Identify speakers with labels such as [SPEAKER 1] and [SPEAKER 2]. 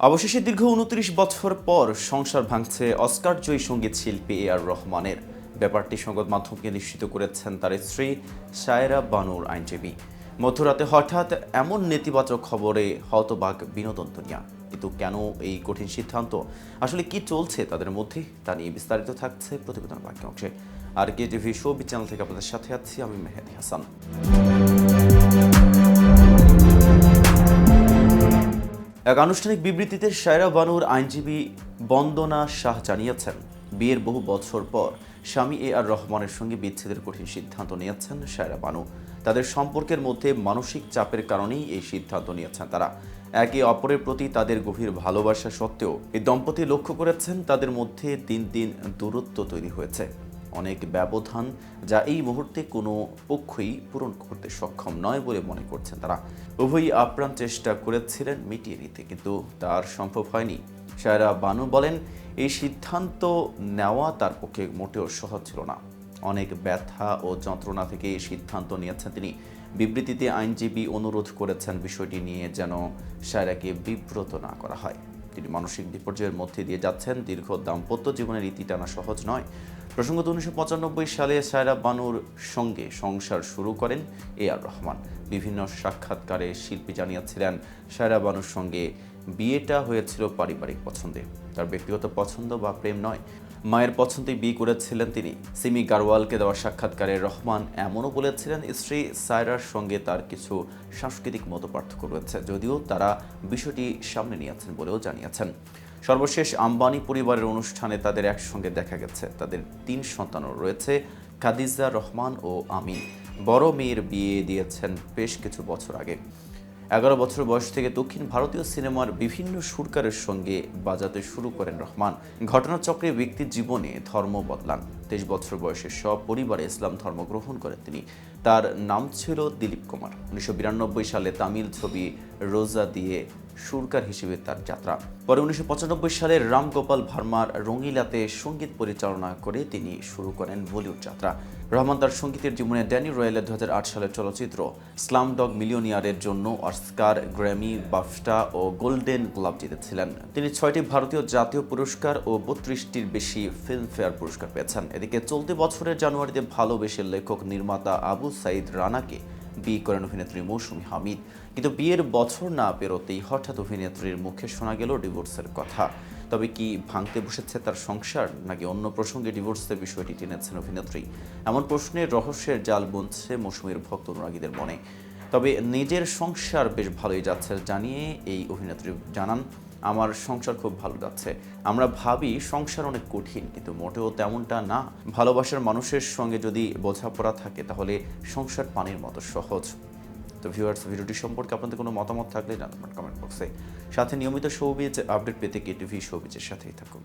[SPEAKER 1] অবশেষে দীর্ঘ উনত্রিশ বছর পর সংসার ভাঙছে অস্কার জয়ী সংগীত শিল্পী এ আর রহমানের। ব্যাপারটি সংবাদ মাধ্যমকে নিশ্চিত করেছেন তার স্ত্রী সায়রা বানুর আইনজীবী। মধ্যরাতে হঠাৎ এমন নেতিবাচক খবরে হতবাক বিনোদন দুনিয়া। কিন্তু কেন এই কঠিন সিদ্ধান্ত? আসলে কি চলছে তাদের মধ্যে? তা নিয়ে বিস্তারিত থাকছে প্রতিবেদন বাক্য অংশে R K TV show channel থেকে আপনাদের সাথে আছি আমি মেহেদি হাসান। এক আনুষ্ঠানিক বিবৃতিতে সায়রা বানুর আইনজীবী বন্দনা শাহ জানিয়েছেন, বিয়ের বহু বছর পর স্বামী এ আর রহমানের সঙ্গে বিচ্ছেদের কঠিন সিদ্ধান্ত নিয়েছেন সায়রা বানু। তাদের সম্পর্কের মধ্যে মানসিক চাপের কারণেই এই সিদ্ধান্ত নিয়েছেন তারা। একে অপরের প্রতি তাদের গভীর ভালোবাসা সত্ত্বেও এই দম্পতি লক্ষ্য করেছেন তাদের মধ্যে দিন দিন দূরত্ব তৈরি হয়েছে। অনেক ব্যবধান যা এই মুহূর্তে কোনো পক্ষই পূরণ করতে সক্ষম নয় বলে মনে করছেন তারা। উভয়ই আপ্রাণ চেষ্টা করেছিলেন মিটিয়ে নিতে, কিন্তু তার সম্ভব হয়নি। সায়রা বানু বলেন, এই সিদ্ধান্ত নেওয়া তার পক্ষে মোটেও সহজ ছিল না। অনেক ব্যথা ও যন্ত্রণা থেকে এই সিদ্ধান্ত নিয়েছেন তিনি। বিবৃতিতে আইনজীবী অনুরোধ করেছেন বিষয়টি নিয়ে যেন সায়রাকে বিব্রত না করা হয়। তিনি মানসিক বিপর্যয়ের মধ্যে দিয়ে যাচ্ছেন। দীর্ঘ দাম্পত্য জীবনের ইতি টানা সহজ নয়। প্রসঙ্গত উনিশশো পঁচানব্বই সালে সায়রা বানুর সঙ্গে সংসার শুরু করেন এ আর রহমান। বিভিন্ন সাক্ষাৎকারে শিল্পী জানিয়েছিলেন, সায়রা বানুর সঙ্গে বিয়েটা হয়েছিল পারিবারিক পছন্দে। তার ব্যক্তিগত পছন্দ বা প্রেম নয়। মায়ের পছন্দে বিয়ে করেছিলেন তিনি। সিমি গারওয়ালকে দেওয়া সাক্ষাৎকারে রহমান এমনও বলেছিলেন, স্ত্রী সায়রার সঙ্গে তার কিছু সাংস্কৃতিক মত পার্থক্য রয়েছে। যদিও তারা বিষয়টি সামনে নিয়েছেন বলেও জানিয়েছেন। সর্বশেষ আম্বানি পরিবারের অনুষ্ঠানে তাদের একসঙ্গে দেখা গেছে। তাদের তিন সন্তানও রয়েছে খাদিজা রহমান ও আমিন। বড় মেয়ের বিয়ে দিয়েছেন বেশ কিছু বছর আগে। এগারো বছর বয়স থেকে দক্ষিণ ভারতীয় সিনেমার বিভিন্ন সুরকারের সঙ্গে বাজাতে শুরু করেন রহমান। ঘটনাচক্রে ব্যক্তির জীবনে ধর্ম বদলান। তেইশ বছর বয়সে সব পরিবারে ইসলাম ধর্ম গ্রহণ করেন তিনি। তার নাম ছিল দিলীপ কুমার। উনিশশো বিরানব্বই সালে তামিল ছবি রোজা দিয়ে সুরকার হিসেবে তার যাত্রা। পরে উনিশশো পঁচানব্বই সালে রামগোপাল ভার্মার রঙিলাতে সংগীত পরিচালনা করে তিনি শুরু করেন বলিউড যাত্রা। রহমান তার সঙ্গীতের জীবনে ড্যানি রয়েলের দু সালের চলচ্চিত্র স্লাম ডগ মিলিয়নিয়ারের জন্য অস্কার, গ্র্যামি, বাফটা ও গোল্ডেন গ্লাব জিতেছিলেন। তিনি ছয়টি ভারতীয় জাতীয় পুরস্কার ও বত্রিশটির বেশি ফিল্মফেয়ার পুরস্কার পেয়েছেন। এদিকে চলতি বছরের জানুয়ারিতে ভালোবেসে লেখক নির্মাতা আবু সাইদ রানাকে বিয়ে করেন অভিনেত্রী মৌসুমি হামিদ। কিন্তু বিয়ের বছর না পেরোতেই হঠাৎ অভিনেত্রীর মুখে শোনা গেল ডিভোর্সের কথা। তবে কি ভাঙতে বসেছে তার সংসার, নাকি অন্য প্রসঙ্গে ডিভোর্সের বিষয়টি টেনেছেন অভিনেত্রী? এমন প্রশ্নের রহস্যের জাল বুনছে মৌসুমীর ভক্ত অনুরাগীদের মনে। তবে নিজের সংসার বেশ ভালোই যাচ্ছে জানিয়ে এই অভিনেত্রী জানান, আমার সংসার খুব ভালো যাচ্ছে। আমরা ভাবি সংসার অনেক কঠিন, কিন্তু মোটেও তেমনটা না। ভালোবাসার মানুষের সঙ্গে যদি বোঝাপড়া থাকে, তাহলে সংসার পানির মতো সহজ। তো ভিউয়ার্স ভিডিওটি সম্পর্কে আপনাদের কোনো মতামত থাকলে জানাবেন কমেন্ট বক্সে। সাথে নিয়মিত শোবিজ আপডেট পেতে কে টিভি শোবিজের সাথেই থাকুন।